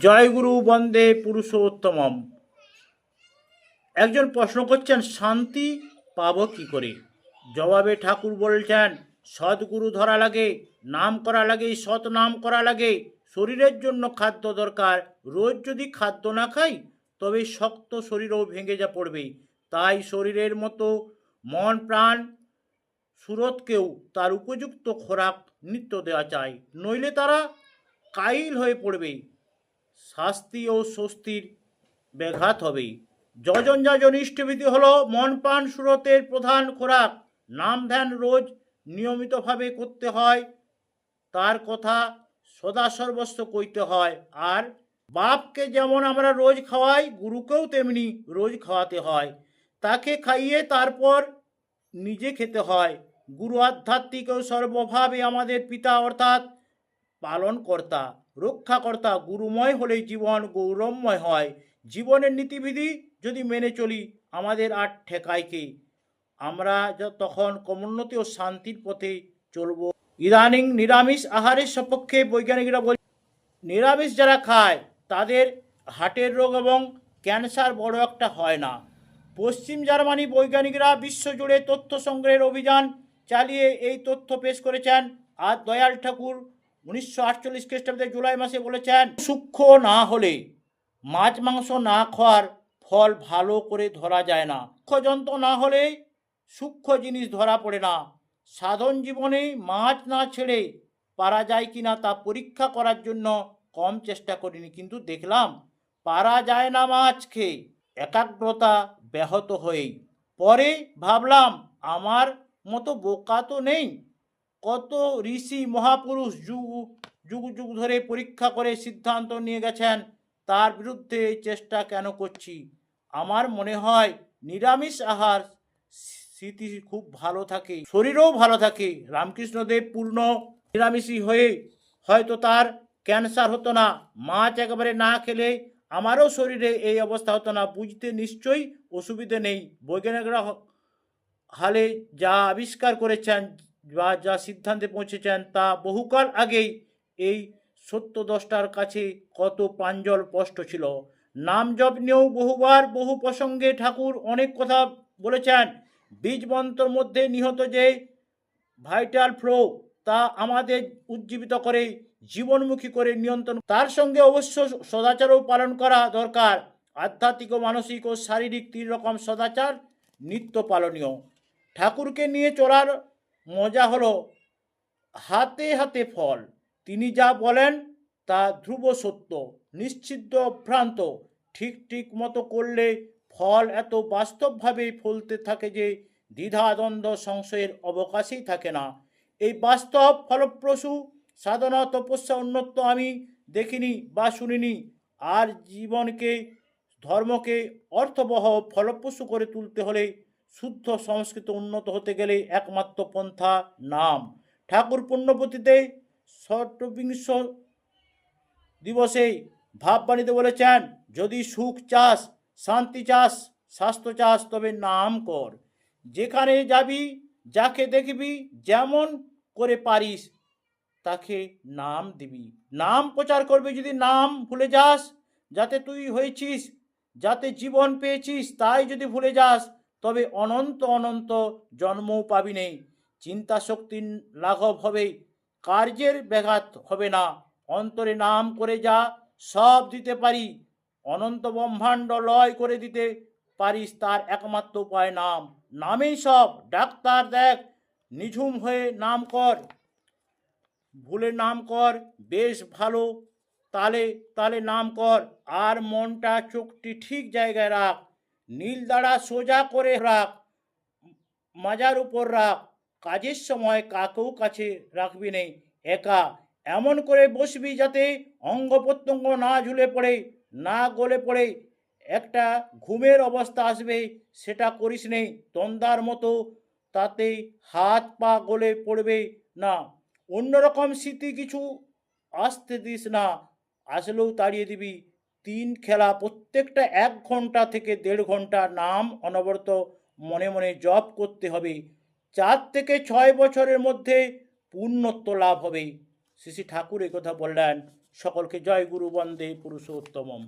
জয়গুরু বন্দে পুরুষোত্তমম। একজন প্রশ্ন করছেন, শান্তি পাবো কি করে? জবাবে ঠাকুর বলছেন, সদ্গুরু ধরা লাগে, নাম করা লাগে সৎ নাম করা লাগে। শরীরের জন্য খাদ্য দরকার। রোজ যদি খাদ্য না খাই, তবে শক্ত শরীরও ভেঙে যা পড়বে। তাই শরীরের মতো মন প্রাণ সুরতকেও তার উপযুক্ত খোরাক নিত্য দেওয়া চাই। নইলে তারা কাইল হয়ে পড়বে। শাস্তি ও স্বস্তির ব্যাঘাত হবেই। যজন যাজন ইষ্টবিধি হল মন প্রাণ সুরতের প্রধান খোরাক। নাম ধ্যান রোজ নিয়মিতভাবে করতে হয়, তার কথা সদা সর্বস্ব কইতে হয়। আর বাপকে যেমন আমরা রোজ খাওয়াই, গুরুকেও তেমনি রোজ খাওয়াতে হয়। তাকে খাইয়ে তারপর নিজে খেতে হয়। গুরু আধ্যাত্মিক ও সর্বভাবে আমাদের পিতা, অর্থাৎ পালনকর্তা, রক্ষাকর্তা গুরুময় হলেই জীবন গৌরবময় হয়। জীবনের নীতিবিধি যদি মেনে চলি, আমাদের আর ঠেকায় কে? আমরা তখন ক্রমোন্নতি ও শান্তির পথে চলব। ইদানিং নিরামিষ আহারের সপক্ষে বৈজ্ঞানিকরা বল, নিরামিষ যারা খায়, তাদের হার্টের রোগ এবং ক্যান্সার বড় একটা হয় না। পশ্চিম জার্মানি বৈজ্ঞানিকরা বিশ্বজুড়ে তথ্য সংগ্রহের অভিযান চালিয়ে এই তথ্য পেশ করেছেন। আর দয়াল ঠাকুর উনিশশো আটচল্লিশ খ্রিস্টাব্দে জুলাই মাসে বলেছেন, সূক্ষ্ম না হলে মাছ, মাংস না খাওয়ার ফল ভালো করে ধরা যায় না। যন্ত্র না হলে সূক্ষ্ম জিনিস ধরা পড়ে না। সাধন জীবনে মাছ না ছেড়ে পারা যায় কি না তা পরীক্ষা করার জন্য কম চেষ্টা করিনি। কিন্তু দেখলাম, পারা যায় না মাছ খেয়ে একাগ্রতা ব্যাহত হয়েই। পরে ভাবলাম, আমার মতো বোকা তো নেই। কত ঋষি মহাপুরুষ যুগ যুগ যুগ ধরে পরীক্ষা করে সিদ্ধান্ত নিয়ে গেছেন, তার বিরুদ্ধে এই চেষ্টা কেন করছি? আমার মনে হয় নিরামিষ আহার স্মৃতি খুব ভালো থাকে, শরীরও ভালো থাকে। রামকৃষ্ণদেব পূর্ণ নিরামিষই হয়ে হয়তো তার ক্যান্সার হতো না, মাছ একেবারে না খেলে আমারও শরীরে এই অবস্থা হতো না, বুঝতে নিশ্চয়ই অসুবিধে নেই। বৈজ্ঞানিকরা হালে যা আবিষ্কার করেছেন বা যা সিদ্ধান্তে পৌঁছেছেন তা বহুকাল আগেই এই সত্য দশটার কাছে কত প্রাঞ্জল স্পষ্ট ছিল। নাম জপ নিয়েও বহুবার বহু প্রসঙ্গে ঠাকুর অনেক কথা বলেছেন। বীজ মন্ত্রর মধ্যে নিহত যে ভাইটাল ফ্লো, তা আমাদের উজ্জীবিত করে, জীবনমুখী করে নিয়ন্ত্রণ, তার সঙ্গে অবশ্য সদাচারও পালন করা দরকার। আধ্যাত্মিক ও মানসিক ও শারীরিক তিন রকম সদাচার নিত্য পালনীয়। ঠাকুরকে নিয়ে চলার মজা হলো হাতে হাতে ফল। তিনি যা বলেন তা ধ্রুব সত্য নিশ্চিদ্ধ অভ্রান্ত ঠিক ঠিক মতো করলে ফল এত বাস্তবভাবে ফলতে থাকে যে দ্বিধাদ্বন্দ্ব সংশয়ের অবকাশই থাকে না। এই বাস্তব ফলপ্রসূ সাধনা তপস্যা উন্নত আমি দেখিনি বা শুনিনি। আর জীবনকে, ধর্মকে অর্থবহ ফলপ্রসূ করে তুলতে হলে শুদ্ধ সংস্কৃত উন্নত হতে গেলে একমাত্র পন্থা নাম। ঠাকুর পুণ্যপতিতে ষটবিংশ দিবসে ভাববাণীতে বলেছেন, যদি সুখ চাস, শান্তি চাস, স্বাস্থ্য চাস, তবে নাম কর। যেখানে যাবি, যাকে দেখবি, যেমন করে পারিস, তাকে নাম দিবি। নাম প্রচার করবি যদি নাম ভুলে যাস, যাতে তুই হয়েছিস, যাতে জীবন পেয়েছিস, তাই যদি ভুলে যাস তবে অনন্ত অনন্ত জন্মও পাবি নেই। চিন্তা শক্তির লাঘব হবে, কার্যের ব্যাঘাত হবে না। অন্তরে নাম করে যা, সব দিতে পারি। অনন্ত ব্রহ্মাণ্ড লয় করে দিতে পারিস, তার একমাত্র উপায় নাম। নামেই সব, ডাক্তার দেখ, নিঝুম হয়ে নাম কর। ভুলে নাম কর, বেশ ভালো, তালে তালে নাম কর। আর মনটা, চোখটি ঠিক জায়গায় রাখ। নীল দাঁড়া সোজা করে রাখ, মাজার উপর রাখ। কাজের সময় কাকেও কাছে রাখবি নেই, একা। এমন করে বসবি যাতে অঙ্গ প্রত্যঙ্গ না ঝুলে পড়ে, না গলে পড়ে। একটা ঘুমের অবস্থা আসবে, সেটা করিস নেই। তন্দার মতো তাতে হাত পা গলে পড়বে না। অন্যরকম স্মৃতি কিছু আসতে দিস না, আসলেও তাড়িয়ে দিবি। তিন খেলা প্রত্যেকটা এক ঘণ্টা থেকে দেড় ঘণ্টা নাম অনবরত মনে মনে জপ করতে হবে। চার থেকে ছয় বছরের মধ্যে পূর্ণত্ব লাভ হবে। শ্রী শ্রী ঠাকুর কথা বললেন। সকলকে জয় গুরু বন্দে পুরুষোত্তমম।